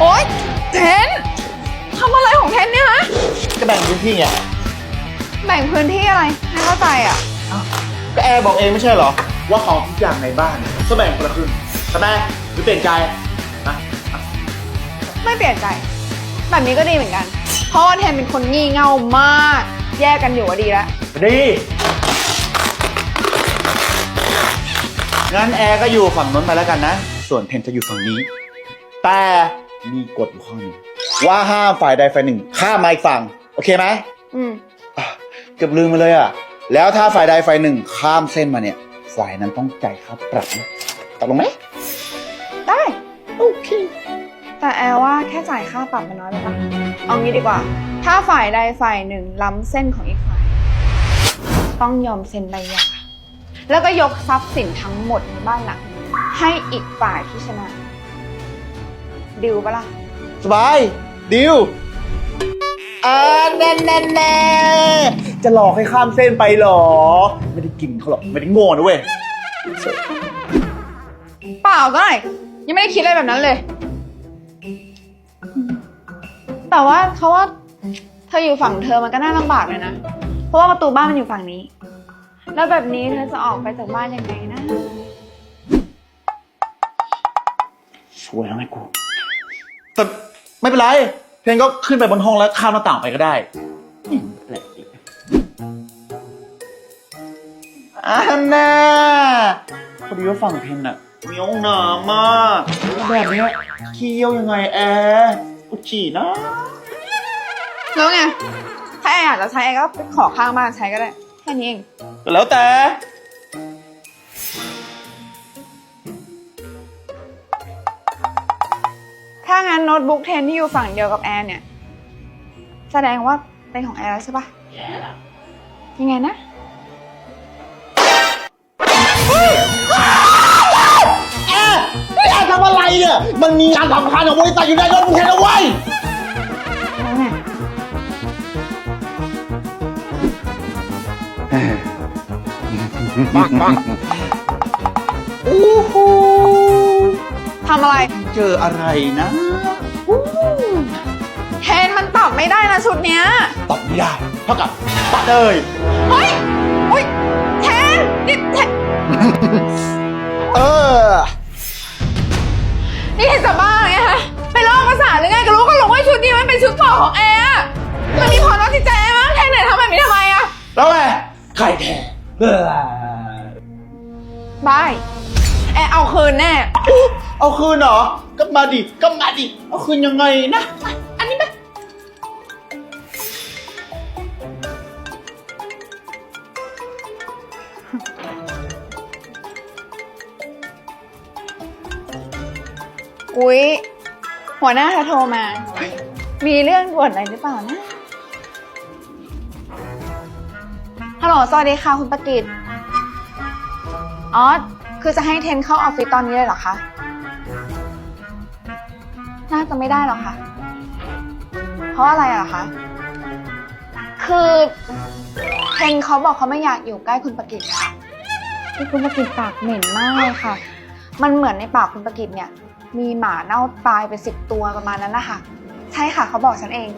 โอ๊ยเทนทำอะไรของเทนเนี่ยฮะ ก็แบ่งพื้นที่ไงแบ่งพื้นที่อะไรไม่เข้าใจอะ ก็แอร์บอกเองไม่ใช่เหรอ ว่าของทุกอย่างในบ้านก็แบ่งคนละครึ่งทำไมหรือเปลี่ยนใจนะไม่เปลี่ยนใจ แบบนี้ก็ดีเหมือนกัน เพราะว่าเทนเป็นคนงี่เง่ามาก แยกกันอยู่ก็ดีแล้ว ดีงั้นแอร์ก็อยู่ฝั่งนู้นไปแล้วกันนะ ส่วนเทนจะอยู่ฝั่งนี้ แต่ มีกฎอยู่ข้อหนึ่งว่าห้ามฝ่ายใดฝ่ายหนึ่งข้ามมาอีกฝั่ง โอเคไหมอืมอะเกือบลืมไปเลยอะ แล้วถ้าฝ่ายใดฝ่ายหนึ่งข้ามเส้นมาเนี่ย ฝ่ายนั้นต้องจ่ายค่าปรับนะตกลงไหมได้ โอเค แต่แอลว่าแค่จ่ายค่าปรับมันน้อยไปปะเอางี้ดีกว่า ถ้าฝ่ายใดฝ่ายหนึ่งล้ำเส้นของอีกฝ่าย ต้องยอมเซ็นใบหย่าแล้วก็ยกทรัพย์สินทั้งหมดในบ้านหลังนี้ให้อีกฝ่ายที่ชนะ ดิวปะล่ะ สบาย ดิวอ่าแน่แน่แน่จะหลอกให้ข้ามเส้นไปเหรอ ไม่ได้กินเขาหรอก ไม่ได้โง่นะเว้ย เปล่าก็ไหนยังไม่ได้คิดอะไรแบบนั้นเลย แต่ว่าเขาว่าเธออยู่ฝั่งเธอมันก็น่าลำบากเลยนะ เพราะว่าประตูบ้านมันอยู่ฝั่งนี้ แล้วแบบนี้เธอจะออกไปจากบ้านยังไงนะช่วยแล้วไงกู แต่ไม่เป็นไร เพนก็ขึ้นไปบนห้องแล้วข้ามหน้าต่างไปก็ได้นี่มันแปลกอีกอันน่าพอดีว่าฝั่งเพนอะมีห้องน้ำมากแล้วแบบเนี้ยเคี้ยวยังไงแอร์อุจฉี่นะแล้วไงถ้าแอร์อยากจะใช้แอร์ก็ไปขอข้างบ้านใช้ก็ได้ แค่นี้เองก็แล้วแต่ ถ้างั้นโน้ตบุ๊กเทนที่อยู่ฝั่งเดียวกับแอร์เนี่ย แสดงว่าเป็นของแอร์แล้วใช่ปะแย่แล้วยังไงนะแอร์นี่แอร์ทำอะไรเนี่ย มันมีงานสำคัญของบริษัทอยู่ในรถมึงเห็นเอาไว้แล้วไงโอ้โห ทำอะไร เจออะไรนะเทนมันตอบไม่ได้นะชุดเนี้ย ตอบไม่ได้ เท่ากับปัดเลยเฮ้ยเฮ้ยเทนนี่เทนเออ นี่เทนจะบ้าไงฮะไปลอกภาษาทหรือไงก็รู้ก็รู้ว่าชุดนี้มันเป็นชุดเก่าของแอร์อะมันมีผลต่อจิตใจแอร์มั้งเทนไหนทำแบบนี้ทำไมอะแล้วไงไข่แท้เออบายแอร์เอาคืนแน่ เอาคืนเหรอ ก็มาดิ ก็มาดิ เอาคืนยังไงนะมาอันนี้มาอุ๊ย หัวหน้าเธอโทรมา มีเรื่องด่วนอะไรหรือเปล่านะ ฮัลโหล สวัสดีค่ะ คุณประกิต อ๋อ คือจะให้เทนเข้าออฟฟิศตอนนี้เลยเหรอคะน่าจะไม่ได้หรอกค่ะ เพราะอะไรอะเหรอคะ คือเทนเขาบอกเขาไม่อยากอยู่ใกล้คุณประกิตค่ะที่คุณประกิตปากเหม็นมากเลยค่ะ มันเหมือนในปากคุณประกิตเนี่ย มีหมาเน่าตายไปสิบตัวประมาณนั้นนะคะใช่ค่ะเขาบอกฉันเอง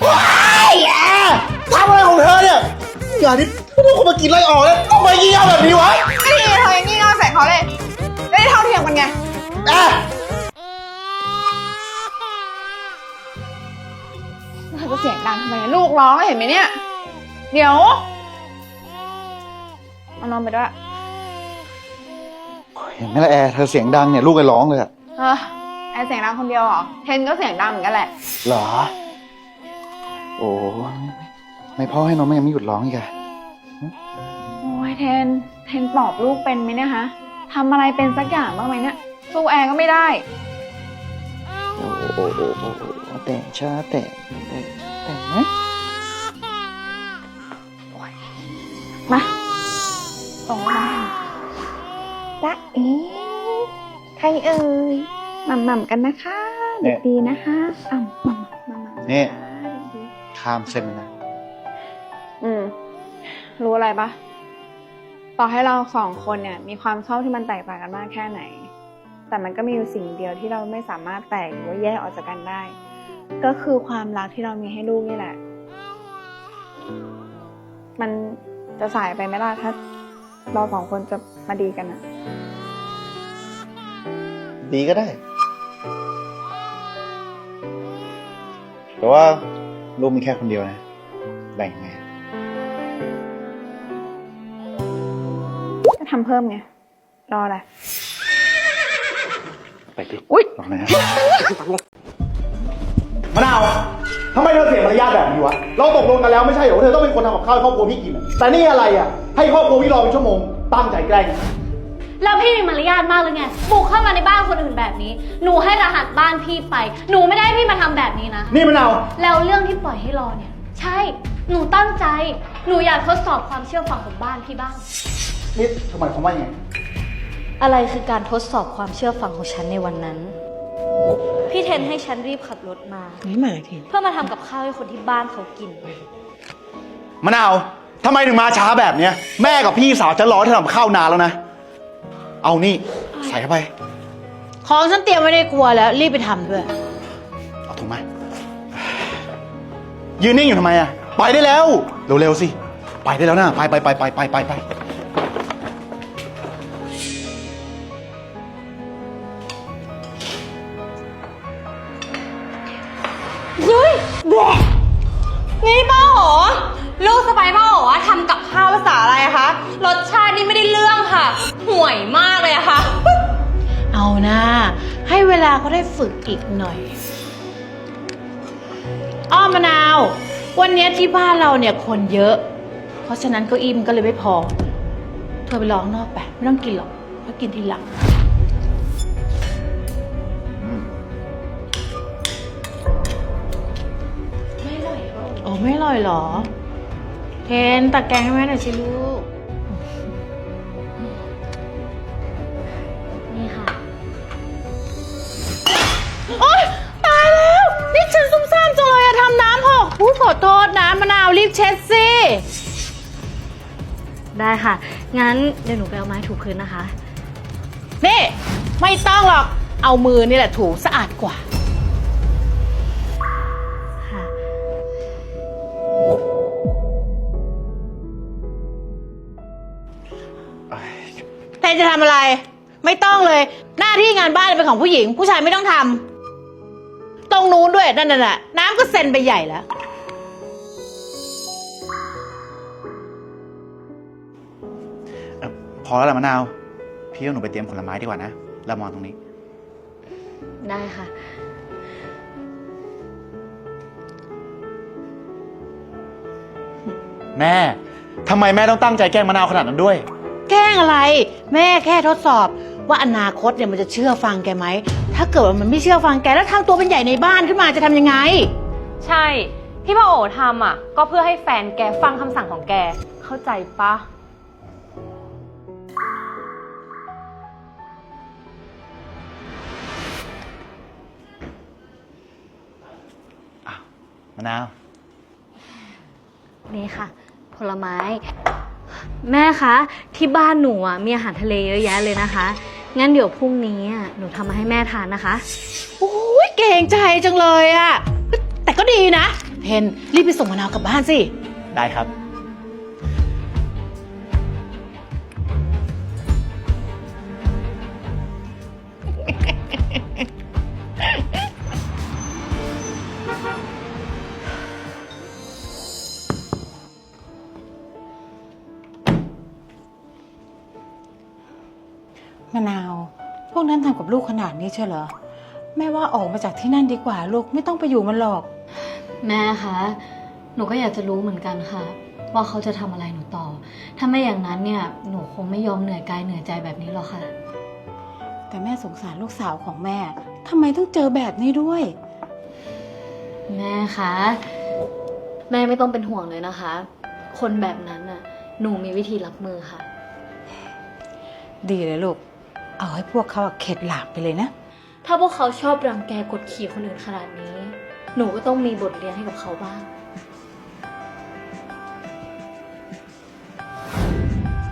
ไอ้แอร์ทำอะไรของเธอเนี่ยอย่าดิพวกคนมากินไล่ออกแล้วต้องมายี่ยาแบบนี้วะ ไม่ดีเธอยังงี่เง่าใส่เขาเลยไม่ ได้เท่าเทียมกันไงแอร์เธอจะเสียงดังทำไมเนี่ยลูกร้องเห็นไหมเนี่ย เดี๋ยวเอานอนไปด้วยเห็นไหมล่ะแอร์เธอเสียงดังเนี่ยลูกไอ้ร้องเลยอะเออไอเสียงดังคนเดียวเหรอ เทนก็เสียงดังเหมือนกันแหละ เหรอ โอ้ไม่พ่อให้น้องมันยังไม่หยุดร้องอีกอะโอ้ยเทน เทนปลอบลูกเป็นไหมเนี่ยฮะ ทำอะไรเป็นสักอย่างบ้างไหมเนี่ยสู้แอร์ก็ไม่ได้ โอ้โอ้โอ้โอ้โอ้แต่งช้าแต่งแต่งแต่งไหมมาส่งมาจ๊ะเอ๋ใครเอ่ยหม่ำหม่ำกันนะคะเด็กดีนะคะอ่ำหม่ำหม่ำหม่ำนี่เด็กดีข้ามเส้นนะ อืม รู้อะไรปะ ต่อให้เราสองคนเนี่ยมีความชอบที่มันแตกต่างกันมากแค่ไหน แต่มันก็มีอยู่สิ่งเดียวที่เราไม่สามารถแตกหรือว่าแยกออกจากกันได้ ก็คือความรักที่เรามีให้ลูกนี่แหละ มันจะสายไปไหมล่ะถ้าเราสองคนจะมาดีกันอะดีก็ได้ แต่ว่าลูกมีแค่คนเดียวนะแบ่งไง ทำเพิ่มไง รออะไร ไปดิอุ๊ยลองนะครับมะนาวทำไมเธอเสียมารยาทแบบนี้วะ เราตกลงกันแล้วไม่ใช่เหรอว่าเธอต้องเป็นคนทำกับข้าวให้ครอบครัวพี่กินอะแต่นี่อะไรอะ ให้ครอบครัวพี่รอเป็นชั่วโมง ตั้งใจแกล้งแล้วพี่มีมารยาทมากเลยไง บุกเข้ามาในบ้านคนอื่นแบบนี้ หนูให้รหัสบ้านพี่ไป หนูไม่ได้ให้พี่มาทำแบบนี้นะ นี่มะนาว แล้วเรื่องที่ปล่อยให้รอเนี่ย ใช่ หนูตั้งใจ หนูอยากทดสอบความเชื่อฟังของบ้านพี่บ้าง นี่ทำไมเขาว่ายังไง อะไรคือการทดสอบความเชื่อฟังของฉันในวันนั้น พี่เทนให้ฉันรีบขับรถมา ไม่มาทีเพื่อมาทำกับข้าวให้คนที่บ้านเขากิน มะนาวทำไมถึงมาช้าแบบเนี้ย แม่กับพี่สาวจะรอเธอทำข้าวนานแล้วนะ เอานี่ ใส่เข้าไป ของฉันเตรียมไว้ในครัวแล้ว รีบไปทำด้วย เอาถุงมา ยืนนิ่งอยู่ทำไมอะไปได้แล้ว เร็วๆสิ ไปได้แล้วนะ ไปไปไปไปไปไปไป นี่ป้าหอลูกสะใภ้ป้าหอทำกับข้าวภาษาอะไรคะ รสชาตินี่ไม่ได้เรื่องค่ะ ห่วยมากเลยอะค่ะ เอานะ ให้เวลาเขาได้ฝึกอีกหน่อย อ้อมมะนาว วันเนี้ยที่บ้านเราเนี่ยคนเยอะ เพราะฉะนั้นเก้าอี้มันก็เลยไม่พอ เธอไปรอข้างนอกไป ไม่ต้องกินหรอกเพราะกินทีหลัง ไม่อร่อยเหรอ เทนตักแกงให้แม่หน่อยสิลูก นี่ค่ะ โอ๊ยตายแล้ว นี่ฉันซุ่มซ่ามจังเลยอะทำน้ำหกพูดขอโทษนะมะนาวรีบเช็ดสิ ได้ค่ะ งั้นเดี๋ยวหนูไปเอาไม้ถูพื้นนะคะ นี่ ไม่ต้องหรอก เอามือนี่แหละถูสะอาดกว่า แทนจะทำอะไร ไม่ต้องเลย หน้าที่งานบ้านเป็นของผู้หญิง ผู้ชายไม่ต้องทำตรงนู้นด้วยนั่นน่ะน้ำก็เซ็นไปใหญ่แล้ว เอ่อพอแล้วล่ะมะนาว พี่เอาหนูไปเตรียมผลไม้ดีกว่านะเรามองตรงนี้ ได้ค่ะ แม่ทำไมแม่ต้องตั้งใจแกล้งมะนาวขนาดนั้นด้วย แกล้งอะไร แม่แค่ทดสอบ ว่าอนาคตเนี่ยมันจะเชื่อฟังแกไหม ถ้าเกิดว่ามันไม่เชื่อฟังแกแล้วทางตัวเป็นใหญ่ในบ้านขึ้นมาจะทำยังไง ใช่ ที่พ่อโอทำอะ ก็เพื่อให้แฟนแกฟังคำสั่งของแก เข้าใจปะ มะนาว นี่ค่ะ ผลไม้ แม่คะที่บ้านหนูอะมีอาหารทะเลเยอะแยะเลยนะคะ งั้นเดี๋ยวพรุ่งนี้อะหนูทำมาให้แม่ทานนะคะ โอ้ยเก่งใจจังเลยอะแต่ก็ดีนะเทนรีบไปส่งมะนาวกลับบ้านสิ ได้ครับ พวกนั้นทำกับลูกขนาดนี้เชียวเหรอ แม่ว่าออกมาจากที่นั่นดีกว่าลูกไม่ต้องไปอยู่มันหรอก แม่คะ หนูก็อยากจะรู้เหมือนกันค่ะ ว่าเขาจะทำอะไรหนูต่อ ถ้าไม่อย่างนั้นเนี่ย หนูคงไม่ยอมเหนื่อยกายเหนื่อยใจแบบนี้หรอกค่ะ แต่แม่สงสารลูกสาวของแม่ทำไมต้องเจอแบบนี้ด้วย แม่คะ แม่ไม่ต้องเป็นห่วงเลยนะคะ คนแบบนั้นน่ะ หนูมีวิธีรับมือค่ะ ดีเลยลูก เอาให้พวกเขาเข็ดหลาบไปเลยนะ ถ้าพวกเขาชอบรังแกกดขี่คนอื่นขนาดนี้ หนูก็ต้องมีบทเรียนให้กับเขาบ้าง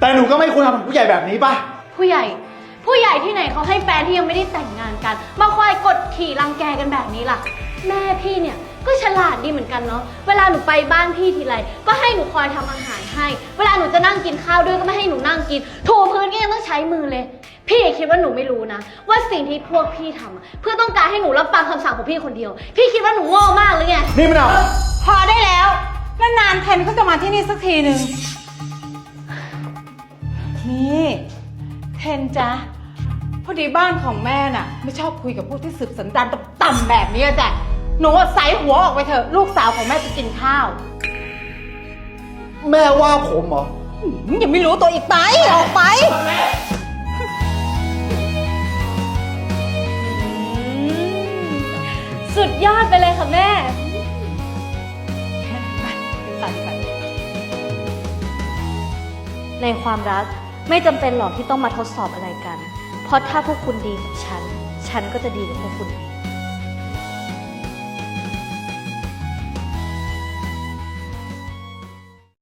แต่แต่หนูก็ไม่ควรทำกับผู้ใหญ่แบบนี้ป่ะ ผู้ใหญ่ ผู้ใหญ่ที่ไหนเขาให้แฟนที่ยังไม่ได้แต่งงานกัน มาคอยกดขี่รังแกกันแบบนี้ล่ะ แม่พี่เนี่ยก็ฉลาดดีเหมือนกันเนาะ เวลาหนูไปบ้านพี่ทีไร ก็ให้หนูคอยทำอาหารให้ เวลาหนูจะนั่งกินข้าวด้วยก็ไม่ให้หนูนั่งกิน ถูพื้นก็ยังต้องใช้มือเลย พี่อย่าคิดว่าหนูไม่รู้นะ ว่าสิ่งที่พวกพี่ทำอะเพื่อต้องการให้หนูรับฟังคำสั่งของพี่คนเดียว พี่คิดว่าหนูโง่มากหรือไง นี่มันเอาพอได้แล้วนานๆเพนก็จะมาที่นี่สักทีหนึ่งนี่เพนจ๊ะพอดีบ้านของแม่น่ะ ไม่ชอบคุยกับพวกที่สืบสันดานต่ำๆแบบนี้อะจ้ะหนูอะใส่หัวออกไปเถอะลูกสาวของแม่จะกินข้าวแม่ว่าผมเหรอหืมยังไม่รู้ตัวอีกไปออกไป สุดยอดไปเลยค่ะแม่ในความรักไม่จำเป็นหรอกที่ต้องมาทดสอบอะไรกัน เพราะถ้าพวกคุณดีกับฉัน ฉันก็จะดีกับพวกคุณเอง